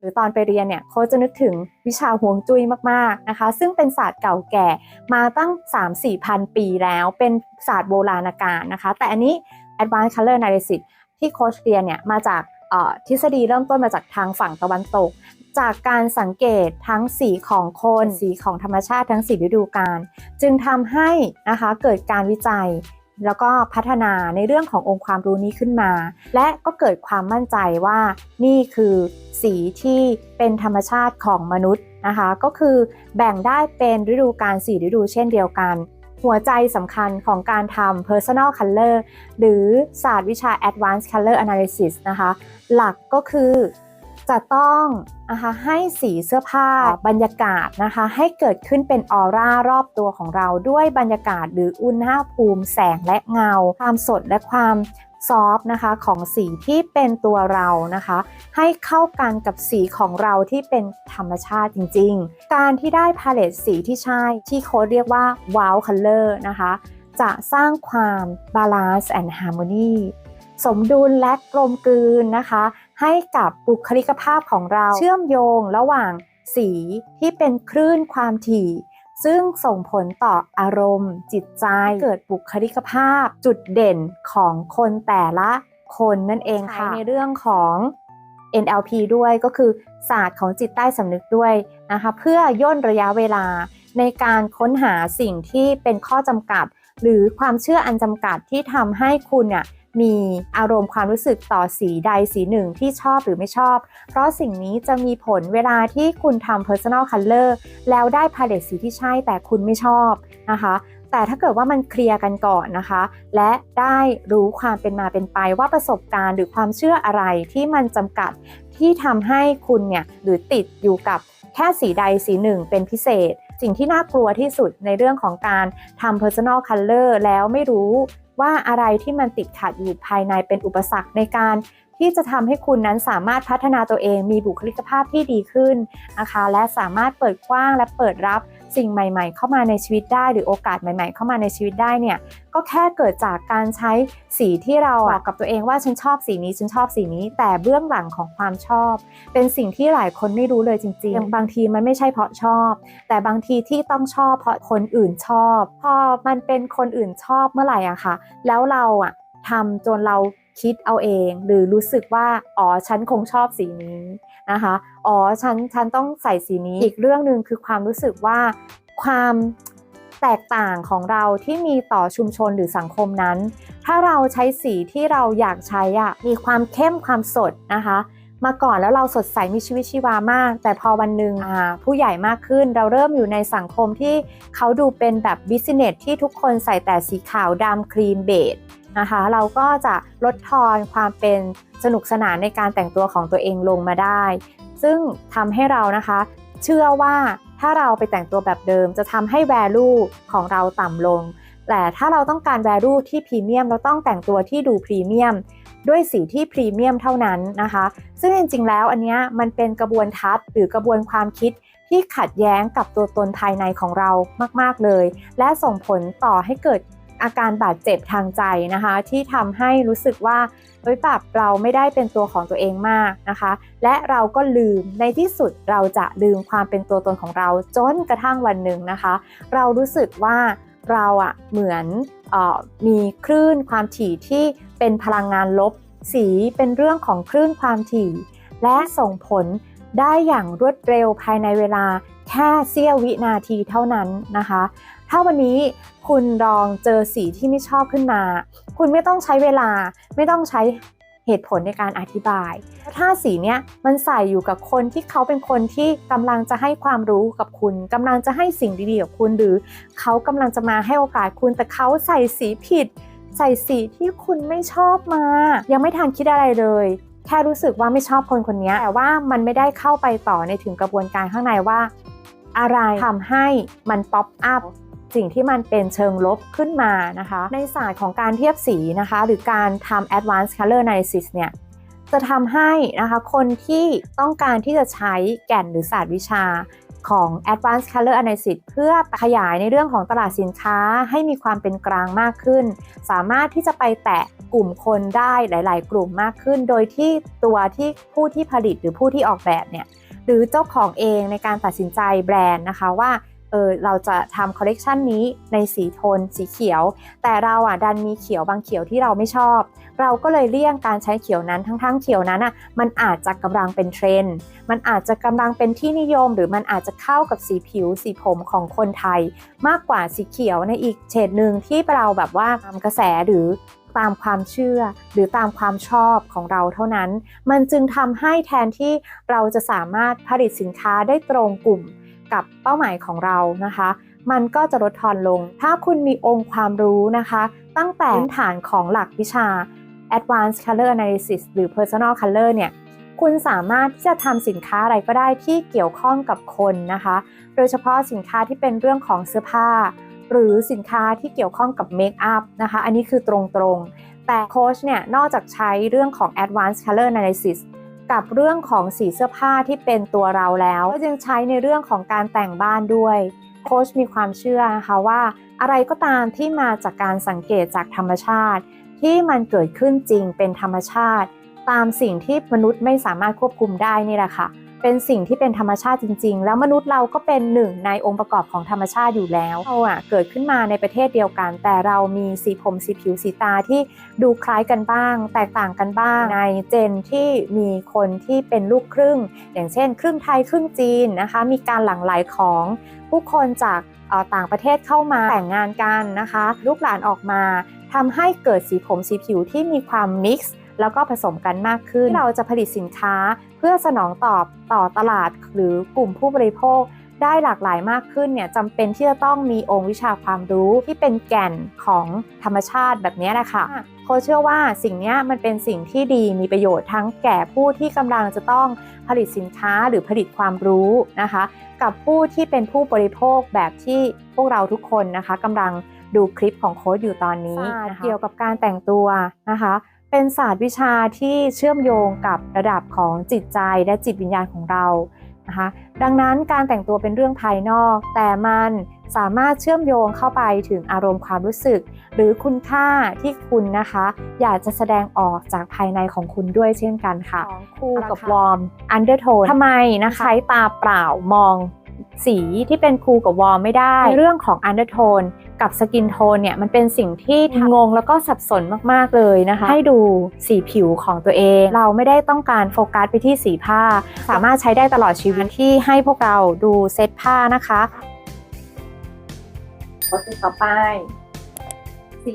หรือตอนไปเรียนเนี่ยโค้ชจะนึกถึงวิชาฮวงจุ้ยมากๆนะคะ ซึ่งเป็นศาสตร์เก่าแก่มาตั้ง 3-4พันปีแล้วเป็นศาสตร์โบราณกาลนะคะ แต่อันนี้ Advanced Color Analysis ที่โค้ชเรียนเนี่ยมาจากทฤษฎีเริ่มต้นมาจากทางฝั่งตะวันตก จากการสังเกตทั้งสีของคน สีของธรรมชาติทั้งสีฤดูกาลจึงทำให้นะคะเกิดการวิจัย แล้วก็พัฒนาในเรื่องขององค์ความรู้นี้ขึ้นมา และก็เกิดความมั่นใจว่านี่คือสีที่เป็นธรรมชาติของมนุษย์นะคะ ก็คือแบ่งได้เป็นฤดูกาลสีฤดูเช่นเดียวกัน หัวใจสำคัญของการทำ personal color หรือศาสตร์วิชา advanced color analysis นะคะ หลักก็คือ จะต้องนะคะให้สีเสื้อผ้าบรรยากาศนะคะ ให้เกิดขึ้นเป็นออร่ารอบตัวของเราด้วยบรรยากาศหรืออุณหภูมิแสงและเงา ความสดและความซอฟต์นะคะของสีที่เป็นตัวเรานะคะ ให้เข้ากันกับสีของเราที่เป็นธรรมชาติจริง ๆ การที่ได้พาเลตสีที่ใช่ที่โค้ดเรียกว่า wow color นะคะ จะสร้างความ balance and harmony สมดุลและกลมกลืนนะคะ ให้กับบุคลิกภาพของเราเชื่อมโยงระหว่างสีที่เป็นคลื่นความถี่ ซึ่งส่งผลต่ออารมณ์ จิตใจเกิดบุคลิกภาพ จุดเด่นของคนแต่ละคนนั่นเองค่ะในเรื่องของ NLP ด้วยก็คือศาสตร์ของจิตใต้สำนึกด้วยนะคะเพื่อย่นระยะเวลาในการค้นหาสิ่งที่เป็นข้อจำกัด หรือความเชื่ออันจำกัดที่ทำให้คุณเนี่ย มีอารมณ์ความรู้สึกต่อสีใดสีหนึ่งที่ชอบหรือไม่ชอบ เพราะสิ่งนี้จะมีผลเวลาที่คุณทำ personal color แล้วได้พาเลตสีที่ใช่แต่คุณไม่ชอบนะคะแต่ถ้าเกิดว่ามันเคลียร์กันก่อนนะคะ และได้รู้ความเป็นมาเป็นไปว่าประสบการณ์ หรือความเชื่ออะไรที่มันจำกัดที่ทำให้คุณเนี่ยหรือติดอยู่กับแค่สีใดสีหนึ่งเป็นพิเศษ สิ่งที่น่ากลัวที่สุดในเรื่องของการทำ personal color แล้วไม่รู้ ว่าอะไรที่มันติดขัดอยู่ภายในเป็นอุปสรรคในการ ที่จะทำให้คุณนั้นสามารถพัฒนาตัวเองมีบุคลิกภาพที่ดีขึ้นนะคะ และสามารถเปิดกว้างและเปิดรับสิ่งใหม่ ๆ เข้ามาในชีวิตได้ หรือโอกาสใหม่ ๆ เข้ามาในชีวิตได้เนี่ยก็แค่เกิดจากการใช้สีที่เราบอกกับตัวเองว่าฉันชอบสีนี้ฉันชอบสีนี้ แต่เบื้องหลังของความชอบ เป็นสิ่งที่หลายคนไม่รู้เลยจริงๆ บางทีมันไม่ใช่เพราะชอบ แต่บางทีที่ต้องชอบเพราะคนอื่นชอบ พอมันเป็นคนอื่นชอบเมื่อไหร่อะค่ะ แล้วเราอะทำจนเรา คิดเอาเอง หรือรู้สึกว่าอ๋อฉันคงชอบสีนี้นะคะอ๋อฉันฉันต้องใส่สีนี้อีกเรื่องหนึ่งคือความรู้สึกว่าความแตกต่างของเราที่มีต่อชุมชนหรือสังคมนั้น ถ้าเราใช้สีที่เราอยากใช้อะมีความเข้มความสดนะคะมาก่อนแล้วเราสดใสมีชีวิตชีวามาก แต่พอวันหนึ่งผู้ใหญ่มากขึ้น เราเริ่มอยู่ในสังคมที่เขาดูเป็นแบบบิสเนสที่ทุกคนใส่แต่สีขาวดำครีมเบจ นะคะ เราก็จะลดทอนความเป็นสนุกสนานในการแต่งตัวของตัวเองลงมาได้ ซึ่งทำให้เรานะคะ เชื่อว่าถ้าเราไปแต่งตัวแบบเดิมจะทำให้ value ของเราต่ำลง แต่ถ้าเราต้องการ value ที่พรีเมียมเราต้องแต่งตัวที่ดูพรีเมียมด้วยสีที่พรีเมียมเท่านั้นนะคะ ซึ่งจริงๆ แล้วอันนี้มันเป็นกระบวนทัศน์หรือกระบวนความคิดที่ขัดแย้งกับตัวตนภายในของเรามาก ๆ เลย และส่งผลต่อให้เกิด อาการบาดเจ็บทางใจนะคะ ที่ทำให้รู้สึกว่าเฮ้ยแบบเราไม่ได้เป็นตัวของตัวเองมากนะคะ และเราก็ลืมในที่สุดเราจะลืมความเป็นตัวตนของเราจนกระทั่งวันหนึ่งนะคะ เรารู้สึกว่าเราอะเหมือนออมีคลื่นความถี่ที่เป็นพลังงานลบ สีเป็นเรื่องของคลื่นความถี่ และส่งผลได้อย่างรวดเร็วภายในเวลาแค่เสี้ยววินาทีเท่านั้นนะคะ ถ้าวันนี้คุณลองเจอสีที่ไม่ชอบขึ้นมา คุณไม่ต้องใช้เวลา ไม่ต้องใช้เหตุผลในการอธิบาย ถ้าสีเนี้ยมันใส่อยู่กับคนที่เขาเป็นคนที่กำลังจะให้ความรู้กับคุณกำลังจะให้สิ่งดีๆกับคุณหรือ เขากำลังจะมาให้โอกาสคุณ แต่เขาใส่สีผิด ใส่สีที่คุณไม่ชอบมา ยังไม่ทันคิดอะไรเลย แค่รู้สึกว่าไม่ชอบคนคนนี้แต่ว่ามันไม่ได้เข้าไปต่อในถึงกระบวนการข้างในว่า อะไรทำให้มันป๊อปอัพ สิ่งที่มันเป็นเชิงลบขึ้นมานะคะ ในศาสตร์ของการเทียบสีนะคะ หรือการทำ advanced color analysis เนี่ยจะทำให้นะคะคนที่ต้องการที่จะใช้แก่นหรือศาสตร์วิชาของ Advanced Color Analysis เพื่อขยายในเรื่องของตลาดสินค้าให้มีความเป็นกลางมากขึ้น สามารถที่จะไปแตะกลุ่มคนได้หลาย ๆ กลุ่มมากขึ้น โดยที่ตัวที่ผู้ที่ผลิตหรือผู้ที่ออกแบบเนี่ยหรือเจ้าของเองในการตัดสินใจแบรนด์นะคะว่า เออเราจะทำคอลเลกชันนี้ในสีโทนสีเขียว แต่เราอะดันมีเขียวบางเขียวที่เราไม่ชอบ เราก็เลยเลี่ยงการใช้เขียวนั้นทั้งๆเขียวนั้นอะมันอาจจะกำลังเป็นเทรนด์มันอาจจะกำลังเป็นที่นิยม หรือมันอาจจะเข้ากับสีผิวสีผมของคนไทย มากกว่าสีเขียวในอีกเฉดหนึ่งที่เราแบบว่าตามกระแสหรือตามความเชื่อหรือตามความชอบของเราเท่านั้น มันจึงทำให้แทนที่เราจะสามารถผลิตสินค้าได้ตรงกลุ่ม กับเป้าหมายของเรานะคะ มันก็จะลดทอนลง ถ้าคุณมีองค์ความรู้นะคะ ตั้งแต่พื้นฐานของหลักวิชา Advanced Color Analysis หรือ Personal Color เนี่ยคุณสามารถที่จะทำสินค้าอะไรก็ได้ที่เกี่ยวข้องกับคนนะคะ โดยเฉพาะสินค้าที่เป็นเรื่องของเสื้อผ้า หรือสินค้าที่เกี่ยวข้องกับเมคอัพนะคะ อันนี้คือตรงๆ แต่โค้ชเนี่ยนอกจากใช้เรื่องของ Advanced Color Analysis กับเรื่องของสีเสื้อผ้าที่เป็นตัวเราแล้ว ก็ยังใช้ในเรื่องของการแต่งบ้านด้วยโค้ชมีความเชื่อนะคะว่าอะไรก็ตามที่มาจากการสังเกตจากธรรมชาติ ที่มันเกิดขึ้นจริงเป็นธรรมชาติ ตามสิ่งที่มนุษย์ไม่สามารถควบคุมได้นี่แหละค่ะ เป็นสิ่งที่เป็นธรรมชาติจริง ๆ แล้วมนุษย์เราก็เป็นหนึ่งในองค์ประกอบของธรรมชาติอยู่แล้วเราอะเกิดขึ้นมาในประเทศเดียวกัน แต่เรามีสีผมสีผิวสีตาที่ดูคล้ายกันบ้าง แตกต่างกันบ้าง ในเจนที่มีคนที่เป็นลูกครึ่ง อย่างเช่น ครึ่งไทยครึ่งจีนนะคะ มีการหลั่งไหลของผู้คนจากต่างประเทศเข้ามาแต่งงานกันนะคะ ลูกหลานออกมาทำให้เกิดสีผมสีผิวที่มีความมิกซ์แล้วก็ผสมกันมากขึ้น เราจะผลิตสินค้า เพื่อสนองตอบต่อตลาดหรือกลุ่มผู้บริโภคได้หลากหลายมากขึ้นเนี่ยจำเป็นที่จะต้องมีองค์วิชาความรู้ที่เป็นแก่นของธรรมชาติแบบนี้แหละค่ะโคชเชื่อว่าสิ่งเนี้ยมันเป็นสิ่งที่ดีมีประโยชน์ทั้งแก่ผู้ที่กำลังจะต้องผลิตสินค้าหรือผลิตความรู้นะคะ กับผู้ที่เป็นผู้บริโภคแบบที่พวกเราทุกคนนะคะกำลังดูคลิปของโค้ชอยู่ตอนนี้นะคะเกี่ยวกับการแต่งตัวนะคะ เป็นศาสตร์วิชาที่เชื่อมโยงกับระดับของจิตใจและจิตวิญญาณของเรานะคะดังนั้นการแต่งตัวเป็นเรื่องภายนอก แต่มันสามารถเชื่อมโยงเข้าไปถึงอารมณ์ความรู้สึก หรือคุณค่าที่คุณนะคะ อยากจะแสดงออกจากภายในของคุณด้วยเช่นกันค่ะคู่กับวอร์มอันเดอร์โทนทำไมนะคะใช้ตาเปล่ามอง สีที่เป็นคูลกับวอร์มไม่ได้ในเรื่องของอันเดอร์โทนกับสกินโทนเนี่ยมันเป็นสิ่งที่งงแล้วก็สับสนมากๆเลยนะคะ ให้ดูสีผิวของตัวเอง เราไม่ได้ต้องการโฟกัสไปที่สีผ้า สามารถใช้ได้ตลอดชีวิตที่ให้พวกเราดูเซตผ้านะคะวัตถุต่อไปสี